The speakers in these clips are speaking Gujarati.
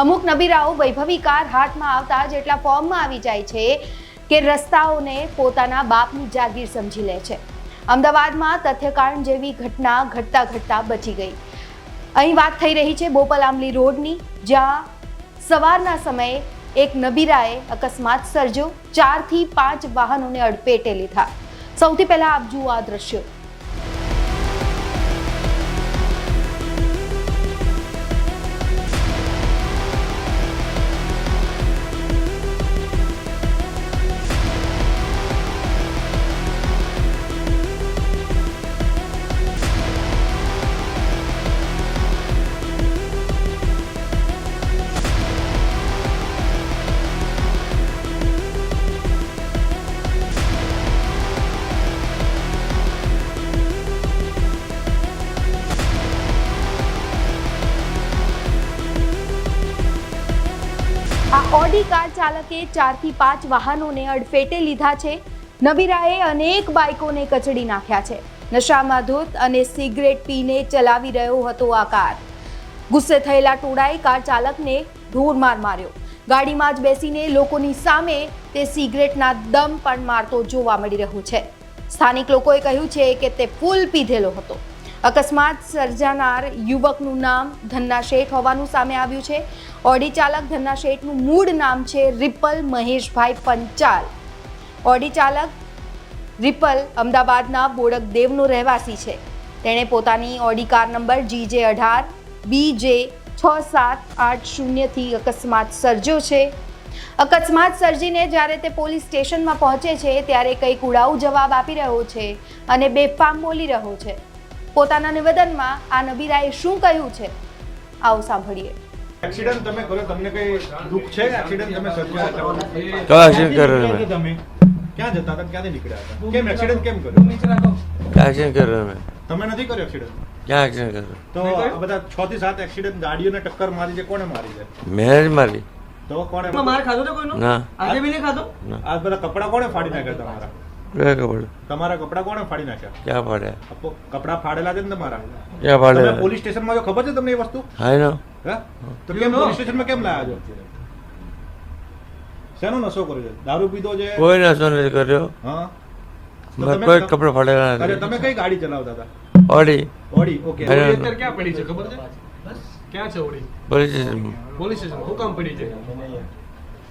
અમુક નબીરાઓ વૈભવી કાર હાથમાં આવતા જ એટલા ફોર્મમાં આવી જાય છે કે રસ્તાઓને પોતાના બાપની જાગીર સમજી લે છે. અમદાવાદમાં તથ્યકાંડ જેવી ઘટના ઘટતા ઘટતા બચી ગઈ. અહીં વાત થઈ રહી છે બોપલ આંબલી રોડની, જ્યાં સવારના સમયે એક નબીરાએ અકસ્માત સર્જ્યો. ચારથી પાંચ વાહનોને અડપેટે લીધા. સૌથી પહેલાં આપ જુઓ આ દ્રશ્યો. આ ઓડી કાર ચાલકે ચારથી પાંચ વાહનોને અડફેટે લીધા છે. નબીરાએ અનેક બાઇકોને કચડી નાખ્યા છે. નશામાં ધૂત અને સિગરેટ પીને ચલાવી રહ્યો હતો આ કાર. ગુસ્સે થયેલા ટોળાએ કાર ચાલકને ઢોરમાર માર્યો. ગાડીમાં જ બેસીને લોકોની સામે તે સિગરેટના દમ પણ મારતો જોવા મળી રહ્યો છે. સ્થાનિક લોકોએ કહ્યું છે કે તે ફૂલ પીધેલો હતો. અકસ્માત સર્જાનાર યુવકનું નામ ધન્ના શેઠ હોવાનું સામે આવ્યું છે. ઓડી ચાલક ધન્ના શેઠનું મૂળ નામ છે રિપલ મહેશભાઈ પંચાલ. ઓડી ચાલક રિપલ અમદાવાદના બોડકદેવનો રહેવાસી છે. તેણે પોતાની ઓડી કાર નંબર જીજે અઢાર, બી જે છ સાત આઠ શૂન્યથી અકસ્માત સર્જ્યો છે. અકસ્માત સર્જીને જ્યારે તે પોલીસ સ્ટેશનમાં પહોંચે છે, ત્યારે કંઈક ઉડાઉ જવાબ આપી રહ્યો છે અને બેફામ બોલી રહ્યો છે. પોતાના નિવેદનમાં આ નબીરાએ શું કહ્યું છે? આવો સાંભળીએ. એક્સિડન્ટ તમે કર્યો તમને કઈ દુઃખ છે? એક્સિડન્ટ તમે સર્જ્યો? કયો કર્યો તમે? તમે ક્યાં જતા હતા? ક્યાંથી નીકળ્યા હતા? કેમ એક્સિડન્ટ કેમ કર્યો? એક્સિડન્ટ કર્યો મેં તમે નથી કર્યો એક્સિડન્ટ ક્યાં એક્સિડન્ટ કર્યો? તો બધા છ થી સાત એક્સિડન્ટ ગાડીઓને ટક્કર મારી છે. કોણે મારી છે? મેં જ મારી. તો કોણે માર? ખાધો તો કોઈનો? ના. આજે બી નહીં ખાધો? આ બધા કપડા કોણે ફાડી નાખ્યા તમારા? ખબર. તમારા કપડા કોણે ફાડી નાખ્યા? ક્યાં પાડ્યા કપડા ફાડેલા છે ને તમારા? ક્યાં તમે પોલીસ સ્ટેશનમાં જો ખબર છે તમને એ વસ્તુ? હા નો તો કેમ પોલીસ સ્ટેશનમાં કેમ લાયા છો? શેનો નશો કર્યો દારૂ પીધો છે? કોઈ નશો નથી કર્યો. હા? કોઈ કપડા ફાડેલા નથી. તમે કઈ ગાડી ચલાવતા હતા? ઓડી. Audi okay. અત્યારે ક્યાં પડી છે? ખબર છે? ક્યાં છે ઓડી? પોલીસ સ્ટેશનમાં. પોલીસ સ્ટેશન હું કામ પડી છે?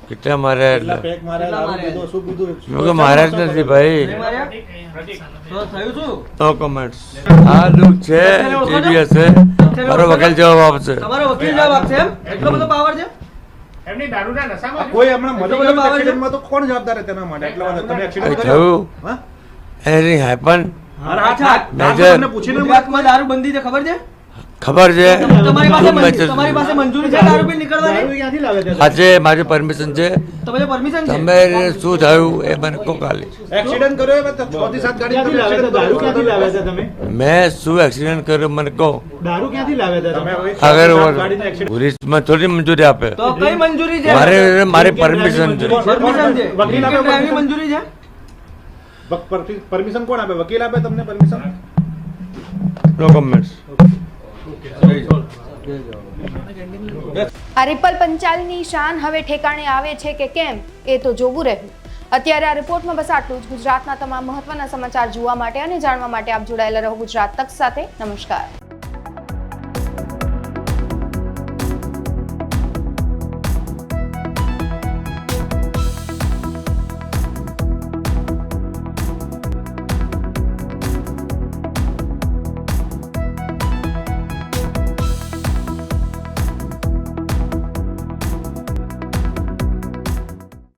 કેટલા માર્યા એટલે? પેક માર્યા દારૂ શું પીધું મેં માર્યા જ નથી ભાઈ. નો કમેન્ટ્સ આ દુઃખ છે ટીવી હશે મારો વકીલ જવાબ આપશે. તમારો વકીલ જવાબ આપશે એમ? એટલો બધો પાવર છે? પૂછીને ખબર છે? ખબર છે? તમારી પાસે મંજૂરી- મેજર. તમારી પાસે મંજૂરી છે? દારૂ પી દારૂ નીકળવાની ક્યાંથી લાવે છે? આજે મારી પરમિશન છે. તમારે પરમિશન છે? તમે શું થયું? એ મને કહો કાલે એક્સિડન્ટ કર્યો એમાં તો છ થી સાત ગાડી ક્યાંથી લાવે છે? દારૂ ક્યાંથી લાવે છે તમે? મેં શું એક્સિડન્ટ કર્યો મને કહો. દારૂ ક્યાંથી લાવે છે? તમે તમે હવે છ થી આગળ પોલીસમાં થોડી મંજૂરી આપે. તો કઈ મંજૂરી છે? મારે મારી પરમિશન છે. પરમિશન છે? વકીલ આપે ડ્રાઈવની મંજૂરી છે? પરમિશન કોણ આપે? વકીલ આપે તમને પરમિશન? નો કમેન્ટ્સ આ રિપલ પંચાલની શાન હવે ઠેકાણે આવે છે કે કેમ, એ તો જોવું રહ્યું. અત્યારે આ રિપોર્ટમાં બસ આટલું જ. ગુજરાતના તમામ મહત્વના સમાચાર જોવા માટે અને જાણવા માટે આપ જોડાયેલા રહો ગુજરાત તક સાથે. નમસ્કાર.